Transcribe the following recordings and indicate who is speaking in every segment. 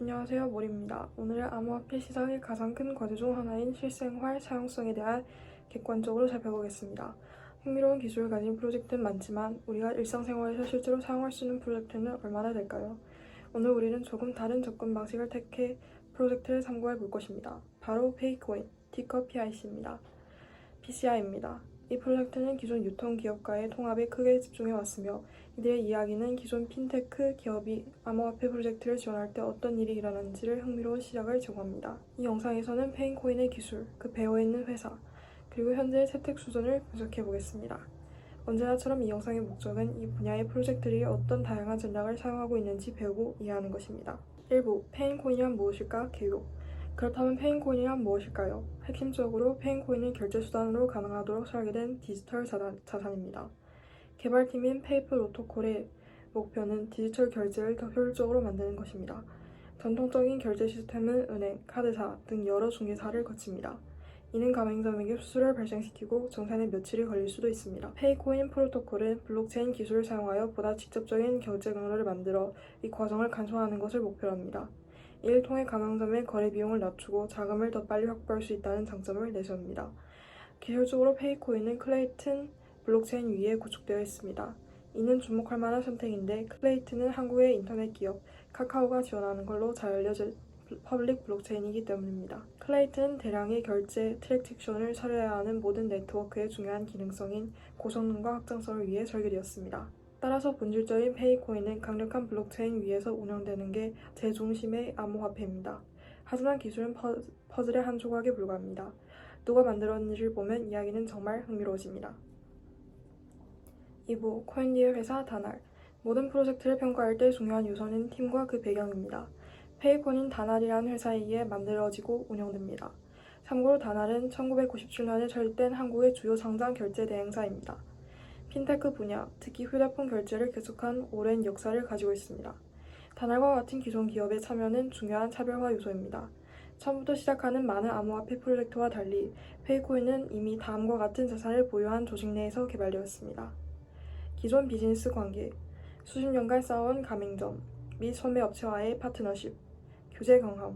Speaker 1: 안녕하세요 모리입니다. 오늘은 암호화폐 시장의 가장 큰 과제 중 하나인 실생활 사용성에 대한 객관적으로 살펴보겠습니다. 흥미로운 기술을 가진 프로젝트는 많지만 우리가 일상생활에서 실제로 사용할 수 있는 프로젝트는 얼마나 될까요? 오늘 우리는 조금 다른 접근 방식을 택해 프로젝트를 참고해 볼 것입니다. 바로 페이코인, 티커 PIC입니다. PCI입니다. 이 프로젝트는 기존 유통 기업과의 통합에 크게 집중해 왔으며 이들의 이야기는 기존 핀테크 기업이 암호화폐 프로젝트를 지원할 때 어떤 일이 일어나는지를 흥미로운 시작을 제공합니다. 이 영상에서는 페인코인의 기술, 그 배후에 있는 회사, 그리고 현재의 채택 수준을 분석해 보겠습니다. 언제나처럼 이 영상의 목적은 이 분야의 프로젝트들이 어떤 다양한 전략을 사용하고 있는지 배우고 이해하는 것입니다. 1부 페인코인이란 무엇일까? 개요. 그렇다면 페인코인이란 무엇일까요? 핵심적으로 페인코인은 결제 수단으로 가능하도록 설계된 디지털 자산, 자산입니다. 개발팀인 페이퍼 로토콜의 목표는 디지털 결제를 더 효율적으로 만드는 것입니다. 전통적인 결제 시스템은 은행, 카드사 등 여러 중개사를 거칩니다. 이는 가맹점에게 수수료를 발생시키고 정산에 며칠이 걸릴 수도 있습니다. 페이코인 프로토콜은 블록체인 기술을 사용하여 보다 직접적인 결제 경로를 만들어 이 과정을 간소화하는 것을 목표로 합니다. 이를 통해 가맹점의 거래 비용을 낮추고 자금을 더 빨리 확보할 수 있다는 장점을 내세웁니다. 기술적으로 페이코인은 클레이튼 블록체인 위에 구축되어 있습니다. 이는 주목할 만한 선택인데 클레이트는 한국의 인터넷 기업 카카오가 지원하는 걸로 잘 알려진 퍼블릭 블록체인이기 때문입니다. 클레이트는 대량의 결제 트랜잭션을 처리해야 하는 모든 네트워크의 중요한 기능성인 고성능과 확장성을 위해 설계되었습니다. 따라서 본질적인 페이코인은 강력한 블록체인 위에서 운영되는 게 제중심의 암호화폐입니다. 하지만 기술은 퍼, 퍼즐의 한 조각에 불과합니다. 누가 만들었는지를 보면 이야기는 정말 흥미로워집니다. 2부 코인디의 회사 다날 모든 프로젝트를 평가할 때 중요한 요소는 팀과 그 배경입니다. 페이콘인 다날이라는 회사에 의해 만들어지고 운영됩니다. 참고로 다날은 1997년에 설립된 한국의 주요 상장 결제 대행사입니다. 핀테크 분야, 특히 휴대폰 결제를 계속한 오랜 역사를 가지고 있습니다. 다날과 같은 기존 기업의 참여는 중요한 차별화 요소입니다. 처음부터 시작하는 많은 암호화폐 프로젝트와 달리 페이코인은 이미 다음과 같은 자산을 보유한 조직 내에서 개발되었습니다. 기존 비즈니스 관계, 수십 년간 쌓아온 가맹점 및 소매 업체와의 파트너십, 규제 강화,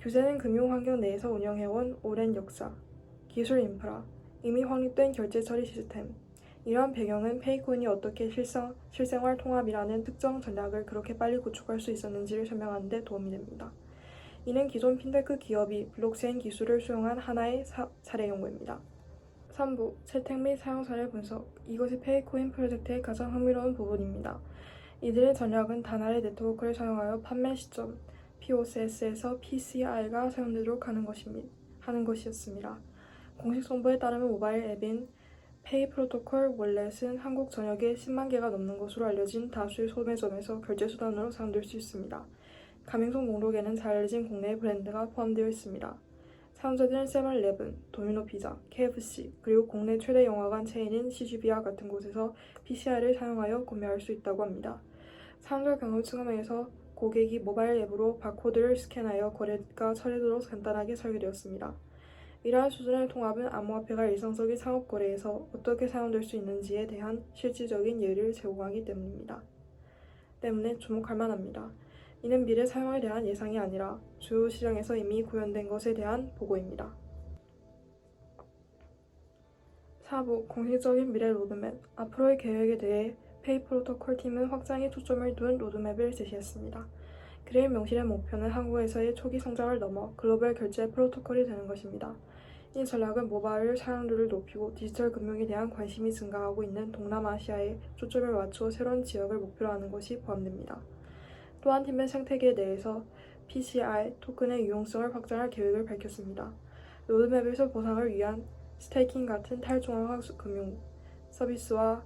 Speaker 1: 규제는 금융 환경 내에서 운영해온 오랜 역사, 기술 인프라, 이미 확립된 결제 처리 시스템, 이러한 배경은 페이코인이 어떻게 실성, 실생활 통합이라는 특정 전략을 그렇게 빨리 구축할 수 있었는지를 설명하는 데 도움이 됩니다. 이는 기존 핀테크 기업이 블록체인 기술을 수용한 하나의 사, 사례 연구입니다. 3부 채택 및 사용 사례 분석 이것이 페이코인 프로젝트의 가장 흥미로운 부분입니다. 이들의 전략은 단알의 네트워크를 사용하여 판매 시점 POCS에서 PCI가 사용되도록 하는, 것입니다. 하는 것이었습니다. 공식 정보에 따르면 모바일 앱인 페이 프로토콜 월렛은 한국 전역에 10만 개가 넘는 것으로 알려진 다수의 소매점에서 결제 수단으로 사용될 수 있습니다. 가맹점 목록에는 잘 알려진 국내 브랜드가 포함되어 있습니다. 사용자들은 세븐일레븐, 도미노 피자, KFC, 그리고 국내 최대 영화관 체인인 CGV와 같은 곳에서 PCI를 사용하여 구매할 수 있다고 합니다. 사용자 경로 측면에서 고객이 모바일 앱으로 바코드를 스캔하여 거래가 처리되도록 간단하게 설계되었습니다. 이러한 수준의 통합은 암호화폐가 일상적인 상업 거래에서 어떻게 사용될 수 있는지에 대한 실질적인 예를 제공하기 때문입니다. 때문에 주목할 만합니다. 이는 미래 사용에 대한 예상이 아니라 주요 시장에서 이미 구현된 것에 대한 보고입니다. 4부 공식적인 미래 로드맵 앞으로의 계획에 대해 페이 프로토콜 팀은 확장에 초점을 둔 로드맵을 제시했습니다. 그의 명실의 목표는 한국에서의 초기 성장을 넘어 글로벌 결제 프로토콜이 되는 것입니다. 이 전략은 모바일 사용률을 높이고 디지털 금융에 대한 관심이 증가하고 있는 동남아시아에 초점을 맞추어 새로운 지역을 목표로 하는 것이 포함됩니다. 또한 팀은 생태계 내에서 PCI 토큰의 유용성을 확장할 계획을 밝혔습니다. 로드맵에서 보상을 위한 스테이킹 같은 탈중앙화 금융 서비스와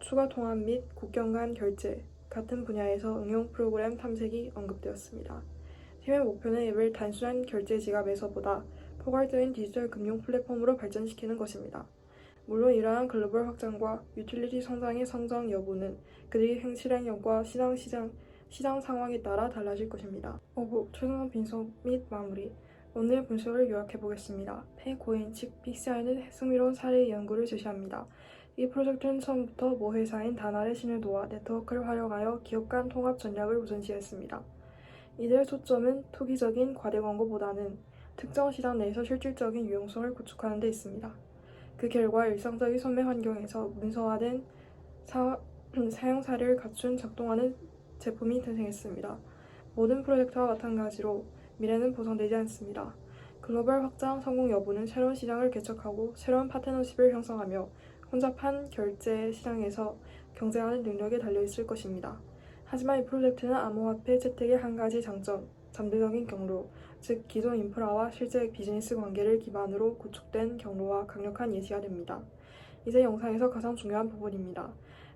Speaker 1: 추가 통합 및 국경 간 결제 같은 분야에서 응용 프로그램 탐색이 언급되었습니다. 팀의 목표는 앱을 단순한 결제 지갑에서보다 포괄적인 디지털 금융 플랫폼으로 발전시키는 것입니다. 물론 이러한 글로벌 확장과 유틸리티 성장의 성장 여부는 그들의 행실행력과 시장 시장 시장 상황에 따라 달라질 것입니다. 5부 최종원 분석 및 마무리 오늘의 분석을 요약해 보겠습니다. 페이코인 즉 빅사이는 흥미로운 사례 연구를 제시합니다. 이 프로젝트는 처음부터 모 회사인 다날의 신을 도와 네트워크를 활용하여 기업 간 통합 전략을 우선시했습니다. 이들의 초점은 투기적인 과대 광고보다는 특정 시장 내에서 실질적인 유용성을 구축하는 데 있습니다. 그 결과 일상적인 소매 환경에서 문서화된 사, 사용 사례를 갖춘 작동하는 제품이 탄생했습니다. 모든 프로젝트와 마찬가지로 미래는 보장되지 않습니다. 글로벌 확장 성공 여부는 새로운 시장을 개척하고 새로운 파트너십을 형성하며 혼잡한 결제 시장에서 경쟁하는 능력에 달려 있을 것입니다. 하지만 이 프로젝트는 암호화폐 채택의 한 가지 장점, 잠재적인 경로, 즉 기존 인프라와 실제 비즈니스 관계를 기반으로 구축된 경로와 강력한 예시가 됩니다. 이제 영상에서 가장 중요한 부분입니다.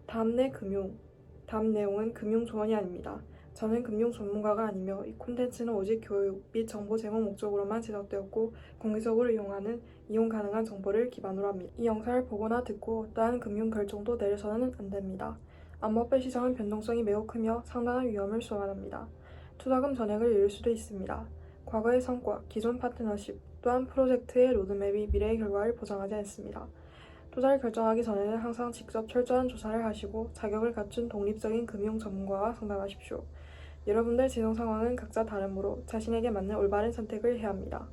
Speaker 1: 다음 내 금융, 다음 내용은 금융 조언이 아닙니다. 저는 금융 전문가가 아니며 이 콘텐츠는 오직 교육 및 정보 제공 목적으로만 제작되었고 공개적으로 이용하는 이용 가능한 정보를 기반으로 합니다. 이 영상을 보거나 듣고 어떠한 금융 결정도 내려서는 안 됩니다. 암호화폐 시장은 변동성이 매우 크며 상당한 위험을 소환합니다. 투자금 전액을 잃을 수도 있습니다. 과거의 성과, 기존 파트너십, 또한 프로젝트의 로드맵이 미래의 결과를 보장하지 않습니다. 투자를 결정하기 전에는 항상 직접 철저한 조사를 하시고 자격을 갖춘 독립적인 금융 전문가와 상담하십시오. 여러분들 재정 상황은 각자 다르므로 자신에게 맞는 올바른 선택을 해야 합니다.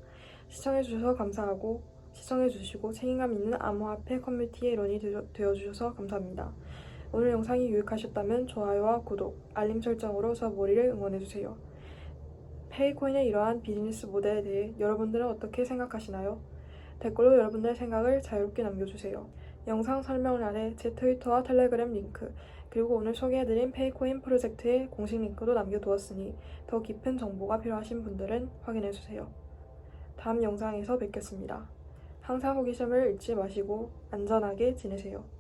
Speaker 1: 시청해주셔서 감사하고 시청해주시고 책임감 있는 암호화폐 커뮤니티의 일원이 되어- 되어주셔서 감사합니다. 오늘 영상이 유익하셨다면 좋아요와 구독, 알림 설정으로 저 모리를 응원해주세요. 페이코인의 이러한 비즈니스 모델에 대해 여러분들은 어떻게 생각하시나요? 댓글로 여러분들의 생각을 자유롭게 남겨주세요. 영상 설명 아래 제 트위터와 텔레그램 링크, 그리고 오늘 소개해드린 페이코인 프로젝트의 공식 링크도 남겨두었으니 더 깊은 정보가 필요하신 분들은 확인해주세요. 다음 영상에서 뵙겠습니다. 항상 호기심을 잃지 마시고 안전하게 지내세요.